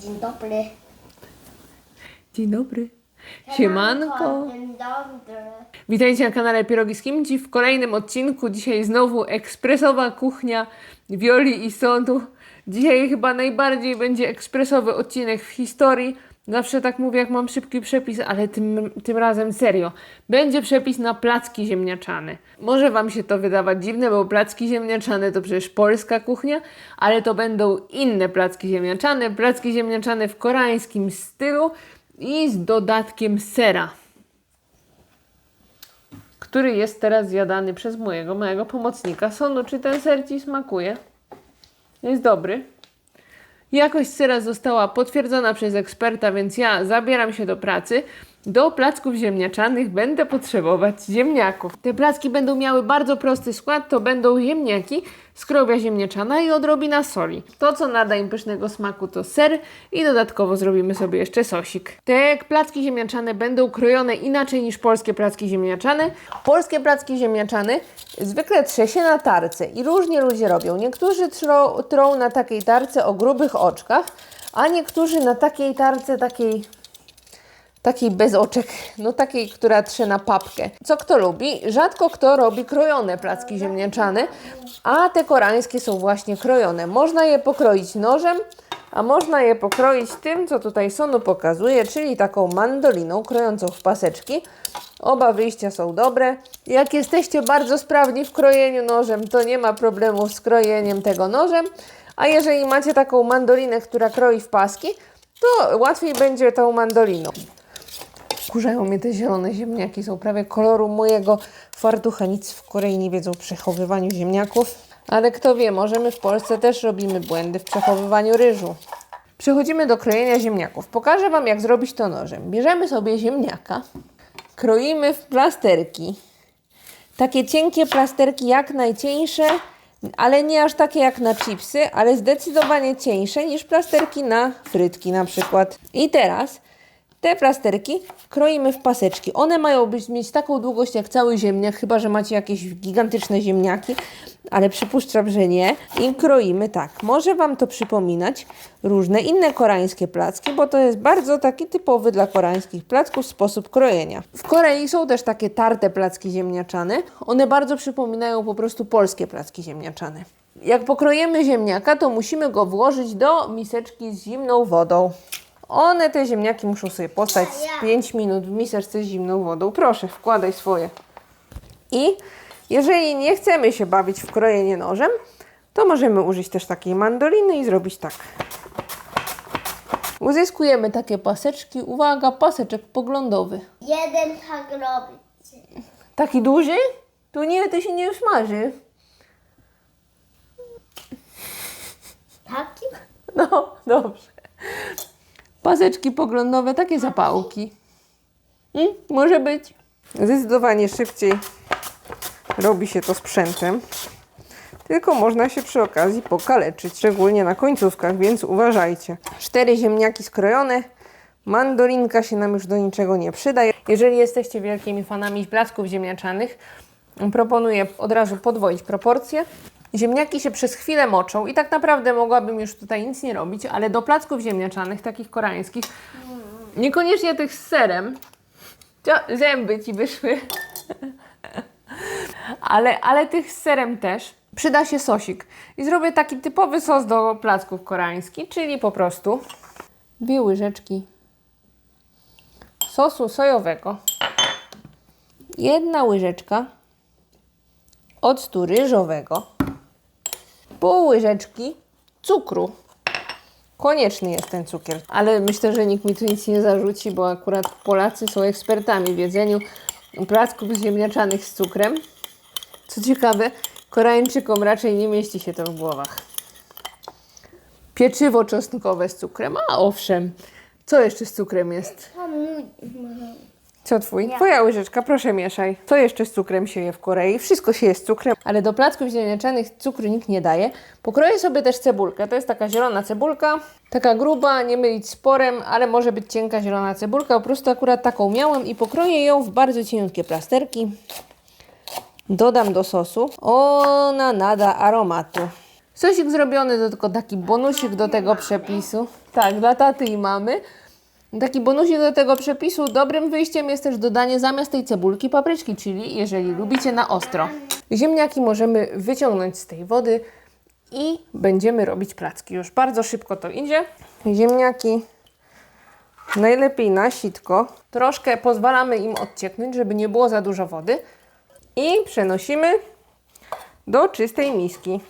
Dzień dobry. Dzień dobry. Siemanko. Dzień dobry. Witajcie na kanale Pierogi z Kimchi w kolejnym odcinku. Dzisiaj znowu ekspresowa kuchnia Wioli i Sonu. Dzisiaj chyba najbardziej będzie ekspresowy odcinek w historii. Zawsze tak mówię, jak mam szybki przepis, ale tym, tym razem serio. Będzie przepis na placki ziemniaczane. Może Wam się to wydawać dziwne, bo placki ziemniaczane to przecież polska kuchnia, ale to będą inne placki ziemniaczane. Placki ziemniaczane w koreańskim stylu i z dodatkiem sera który jest teraz zjadany przez mojego małego pomocnika. Sonu, czy ten ser Ci smakuje? Jest dobry. Jakość sera została potwierdzona przez eksperta, więc ja zabieram się do pracy. Do placków ziemniaczanych będę potrzebować ziemniaków. Te placki będą miały bardzo prosty skład, to będą ziemniaki, skrobia ziemniaczana i odrobina soli. To, co nada im pysznego smaku, to ser i dodatkowo zrobimy sobie jeszcze sosik. Te placki ziemniaczane będą krojone inaczej niż polskie placki ziemniaczane. Polskie placki ziemniaczane zwykle trze się na tarce i różnie ludzie robią. Niektórzy trą, trą na takiej tarce o grubych oczkach, a niektórzy na takiej tarce takiej takiej bez oczek, no takiej, która trze na papkę. Co kto lubi? Rzadko kto robi krojone placki ziemniaczane, a te koreańskie są właśnie krojone. Można je pokroić nożem, a można je pokroić tym, co tutaj Sonu pokazuje, czyli taką mandoliną krojącą w paseczki. Oba wyjścia są dobre. Jak jesteście bardzo sprawni w krojeniu nożem, to nie ma problemu z krojeniem tego nożem. A jeżeli macie taką mandolinę, która kroi w paski, to łatwiej będzie tą mandoliną. Wkurzają mnie te zielone ziemniaki, są prawie koloru mojego fartucha. Nic w Korei nie wiedzą o przechowywaniu ziemniaków. Ale kto wie, może my w Polsce też robimy błędy w przechowywaniu ryżu. Przechodzimy do krojenia ziemniaków. Pokażę Wam, jak zrobić to nożem. Bierzemy sobie ziemniaka, kroimy w plasterki. Takie cienkie plasterki, jak najcieńsze, ale nie aż takie jak na chipsy, ale zdecydowanie cieńsze niż plasterki na frytki na przykład. I teraz te plasterki kroimy w paseczki. One mają być, mieć taką długość jak cały ziemniak, chyba że macie jakieś gigantyczne ziemniaki, ale przypuszczam, że nie. I kroimy tak. Może Wam to przypominać różne inne koreańskie placki, bo to jest bardzo taki typowy dla koreańskich placków sposób krojenia. W Korei są też takie tarte placki ziemniaczane. One bardzo przypominają po prostu polskie placki ziemniaczane. Jak pokroimy ziemniaka, to musimy go włożyć do miseczki z zimną wodą. One, te ziemniaki, muszą sobie postać z 5 minut w miseczce z zimną wodą. Proszę, wkładaj swoje. I jeżeli nie chcemy się bawić w krojenie nożem, to możemy użyć też takiej mandoliny i zrobić tak. Uzyskujemy takie paseczki. Uwaga, paseczek poglądowy. Jeden tak robi. Taki duży? Tu nie, to się nie usmaży. Taki? No, dobrze. Paseczki poglądowe, takie zapałki. Mm, może być. Zdecydowanie szybciej robi się to sprzętem. Tylko można się przy okazji pokaleczyć, szczególnie na końcówkach, więc uważajcie. Cztery ziemniaki skrojone. Mandolinka się nam już do niczego nie przyda. Jeżeli jesteście wielkimi fanami placków ziemniaczanych, proponuję od razu podwoić proporcje. Ziemniaki się przez chwilę moczą i tak naprawdę mogłabym już tutaj nic nie robić, ale do placków ziemniaczanych, takich koreańskich, niekoniecznie tych z serem, Cio- zęby ci wyszły, ale, ale tych z serem też, przyda się sosik. I zrobię taki typowy sos do placków koreańskich, czyli po prostu dwie łyżeczki sosu sojowego, jedna łyżeczka octu ryżowego, pół łyżeczki cukru. Konieczny jest ten cukier, ale myślę, że nikt mi tu nic nie zarzuci, bo akurat Polacy są ekspertami w jedzeniu placków ziemniaczanych z cukrem. Co ciekawe, Koreańczykom raczej nie mieści się to w głowach. Pieczywo czosnkowe z cukrem, a owszem. Co jeszcze z cukrem jest? Co twój? Twoja łyżeczka, proszę mieszaj. Co jeszcze z cukrem się je w Korei? Wszystko się je z cukrem. Ale do placków ziemniaczanych cukru nikt nie daje. Pokroję sobie też cebulkę. To jest taka zielona cebulka. Taka gruba, nie mylić z porem, ale może być cienka zielona cebulka. Po prostu akurat taką miałem i pokroję ją w bardzo cieniutkie plasterki. Dodam do sosu. Ona nada aromatu. Sosik zrobiony to tylko taki bonusik do tego przepisu. Tak, dla taty i mamy. Taki bonusik do tego przepisu. Dobrym wyjściem jest też dodanie zamiast tej cebulki papryczki, czyli jeżeli lubicie na ostro. Ziemniaki możemy wyciągnąć z tej wody i będziemy robić placki. Już bardzo szybko to idzie. Ziemniaki najlepiej na sitko. Troszkę pozwalamy im odcieknąć, żeby nie było za dużo wody. I przenosimy do czystej miski.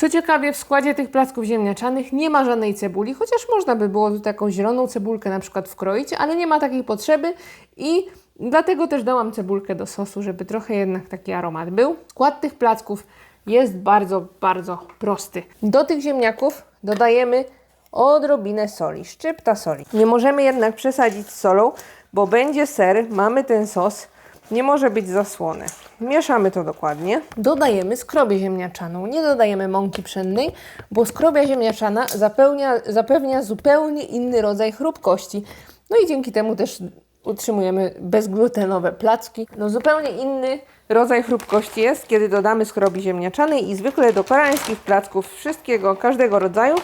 Co ciekawie, w składzie tych placków ziemniaczanych nie ma żadnej cebuli, chociaż można by było tu taką zieloną cebulkę na przykład wkroić, ale nie ma takiej potrzeby i dlatego też dałam cebulkę do sosu, żeby trochę jednak taki aromat był. Skład tych placków jest bardzo, bardzo prosty. Do tych ziemniaków dodajemy odrobinę soli, szczypta soli. Nie możemy jednak przesadzić z solą, bo będzie ser, mamy ten sos, nie może być zasłony. Mieszamy to dokładnie. Dodajemy skrobię ziemniaczaną. Nie dodajemy mąki pszennej, bo skrobia ziemniaczana zapełnia, zapewnia zupełnie inny rodzaj chrupkości. No i dzięki temu też utrzymujemy bezglutenowe placki. No zupełnie inny rodzaj chrupkości jest, kiedy dodamy skrobi ziemniaczanej i zwykle do koreańskich placków wszystkiego, każdego rodzaju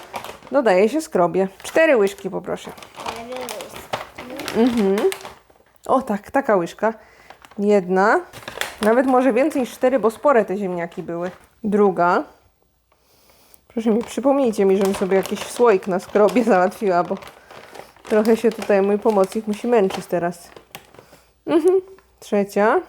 dodaje się skrobie. Cztery łyżki poproszę. O tak, taka łyżka. Jedna. Nawet może więcej niż cztery, bo spore te ziemniaki były. Druga. Proszę mi, przypomnijcie mi, żebym sobie jakiś słoik na skrobie załatwiła, bo trochę się tutaj mój pomocnik musi męczyć teraz. Mhm. Trzecia.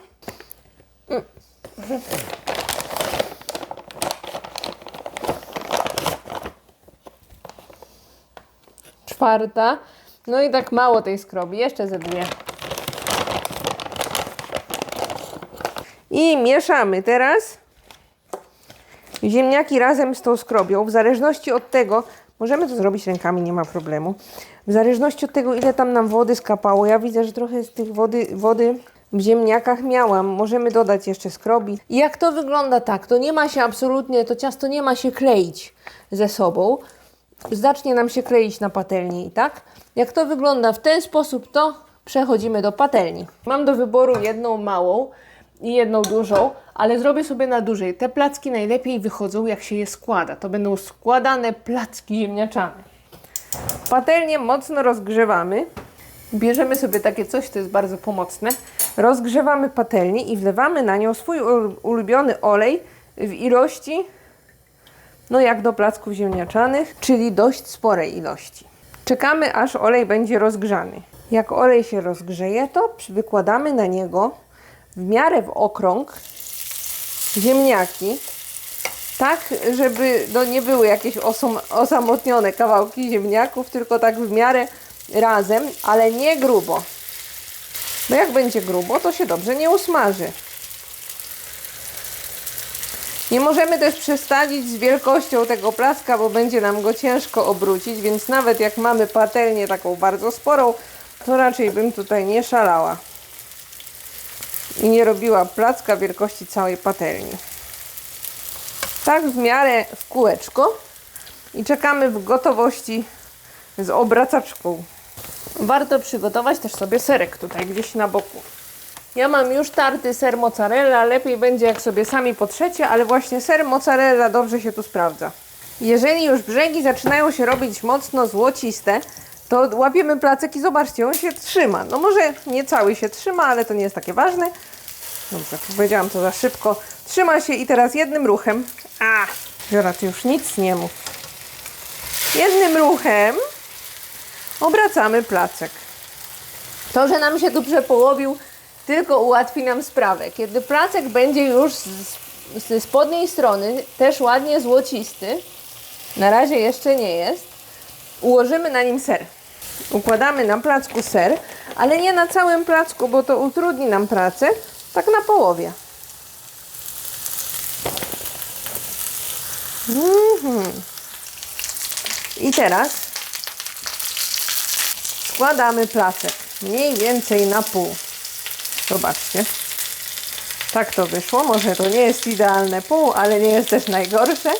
Czwarta. No i tak mało tej skrobi. Jeszcze ze dwie. I mieszamy teraz ziemniaki razem z tą skrobią. W zależności od tego, możemy to zrobić rękami, nie ma problemu. W zależności od tego, ile tam nam wody skapało, ja widzę, że trochę z tych wody, wody w ziemniakach miałam. Możemy dodać jeszcze skrobi. I jak to wygląda tak, to nie ma się absolutnie, to ciasto nie ma się kleić ze sobą. Zacznie nam się kleić na patelni i tak. Jak to wygląda w ten sposób, to przechodzimy do patelni. Mam do wyboru jedną małą i jedną dużą, ale zrobię sobie na dużej. Te placki najlepiej wychodzą, jak się je składa. To będą składane placki ziemniaczane. Patelnię mocno rozgrzewamy. Bierzemy sobie takie coś, to jest bardzo pomocne. Rozgrzewamy patelnię i wlewamy na nią swój ul- ulubiony olej w ilości, no jak do placków ziemniaczanych, czyli dość sporej ilości. Czekamy, aż olej będzie rozgrzany. Jak olej się rozgrzeje, to wykładamy na niego w miarę w okrąg ziemniaki, tak, żeby no, nie były jakieś osom, osamotnione kawałki ziemniaków, tylko tak w miarę razem, ale nie grubo. Bo jak będzie grubo, to się dobrze nie usmaży. Nie możemy też przestawić z wielkością tego placka, bo będzie nam go ciężko obrócić, więc nawet jak mamy patelnię taką bardzo sporą, to raczej bym tutaj nie szalała i nie robiła placka wielkości całej patelni. Tak w miarę w kółeczko i czekamy w gotowości z obracaczką. Warto przygotować też sobie serek tutaj gdzieś na boku. Ja mam już tarty ser mozzarella, lepiej będzie jak sobie sami potrzecie, ale właśnie ser mozzarella dobrze się tu sprawdza. Jeżeli już brzegi zaczynają się robić mocno złociste, to łapiemy placek i zobaczcie, on się trzyma. No może nie cały się trzyma, ale to nie jest takie ważne. Dobrze, powiedziałam to za szybko. Trzyma się i teraz jednym ruchem. A, Wiora, ty już nic nie mów. Jednym ruchem obracamy placek. To, że nam się tu przepołowił, tylko ułatwi nam sprawę. Kiedy placek będzie już z, spodniej strony też ładnie złocisty, na razie jeszcze nie jest, ułożymy na nim ser. Układamy na placku ser, ale nie na całym placku, bo to utrudni nam pracę, tak na połowie. Mhm. I teraz składamy placek mniej więcej na pół. Zobaczcie. Tak to wyszło. Może to nie jest idealne pół, ale nie jest też najgorsze.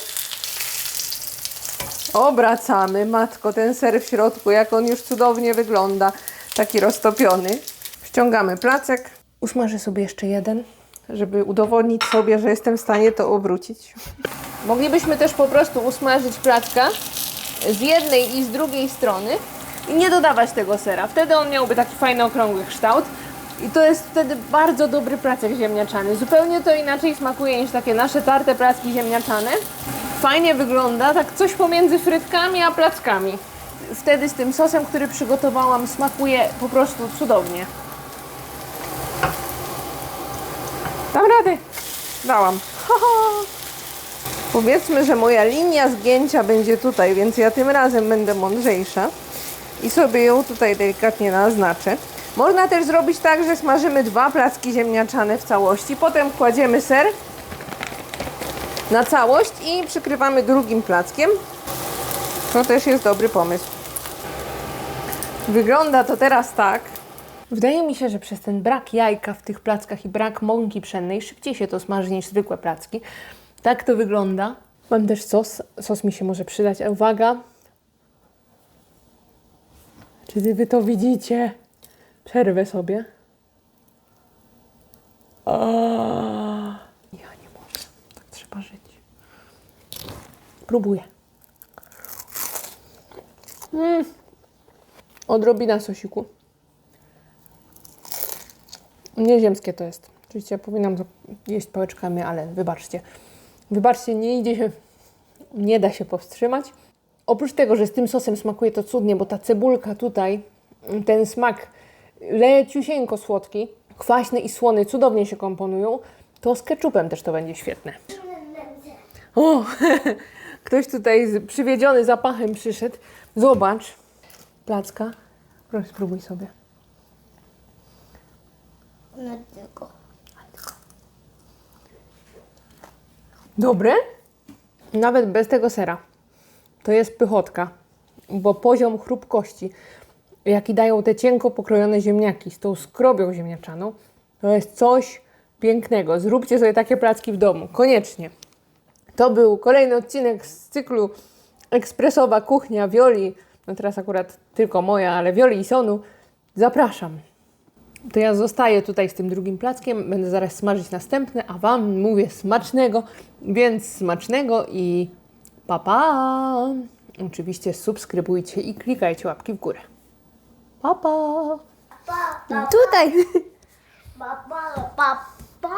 Obracamy. Matko, ten ser w środku, jak on już cudownie wygląda. Taki roztopiony. Ściągamy placek. Usmażę sobie jeszcze jeden, żeby udowodnić sobie, że jestem w stanie to obrócić. Moglibyśmy też po prostu usmażyć placka z jednej i z drugiej strony i nie dodawać tego sera. Wtedy on miałby taki fajny, okrągły kształt. I to jest wtedy bardzo dobry placek ziemniaczany. Zupełnie to inaczej smakuje niż takie nasze tarte placki ziemniaczane. Fajnie wygląda, tak coś pomiędzy frytkami a plackami. Wtedy z tym sosem, który przygotowałam, smakuje po prostu cudownie. Radę. Dałam. Powiedzmy, że moja linia zgięcia będzie tutaj, więc ja tym razem będę mądrzejsza i sobie ją tutaj delikatnie naznaczę. Można też zrobić tak, że smażymy dwa placki ziemniaczane w całości, potem kładziemy ser na całość i przykrywamy drugim plackiem. To też jest dobry pomysł. Wygląda to teraz tak. Wydaje mi się, że przez ten brak jajka w tych plackach i brak mąki pszennej szybciej się to smaży niż zwykłe placki. Tak to wygląda. Mam też sos. Sos mi się może przydać. A Uwaga. Czy wy to widzicie? Przerwę sobie. O, ja nie mogę. Tak trzeba żyć. Próbuję. Mm. Odrobina sosiku. Nieziemskie to jest. Oczywiście powinnam to jeść pałeczkami, ale wybaczcie. Wybaczcie, nie idzie się, nie da się powstrzymać. Oprócz tego, że z tym sosem smakuje to cudnie, bo ta cebulka tutaj, ten smak leciusieńko słodki, kwaśny i słony cudownie się komponują, to z ketchupem też to będzie świetne. O, ktoś tutaj przywiedziony zapachem przyszedł. Zobacz, placka. Proszę, spróbuj sobie. No tylko. Dobre? Nawet bez tego sera. To jest pychotka, bo poziom chrupkości, jaki dają te cienko pokrojone ziemniaki z tą skrobią ziemniaczaną, to jest coś pięknego. Zróbcie sobie takie placki w domu, koniecznie. To był kolejny odcinek z cyklu Ekspresowa Kuchnia Wioli. No teraz akurat tylko moja, ale Wioli i Sonu. Zapraszam. To ja zostaję tutaj z tym drugim plackiem, będę zaraz smażyć następne, a Wam mówię smacznego, więc smacznego i pa pa! Oczywiście subskrybujcie i klikajcie łapki w górę. Pa pa! Pa, pa, Tutaj! pa, pa, pa, pa.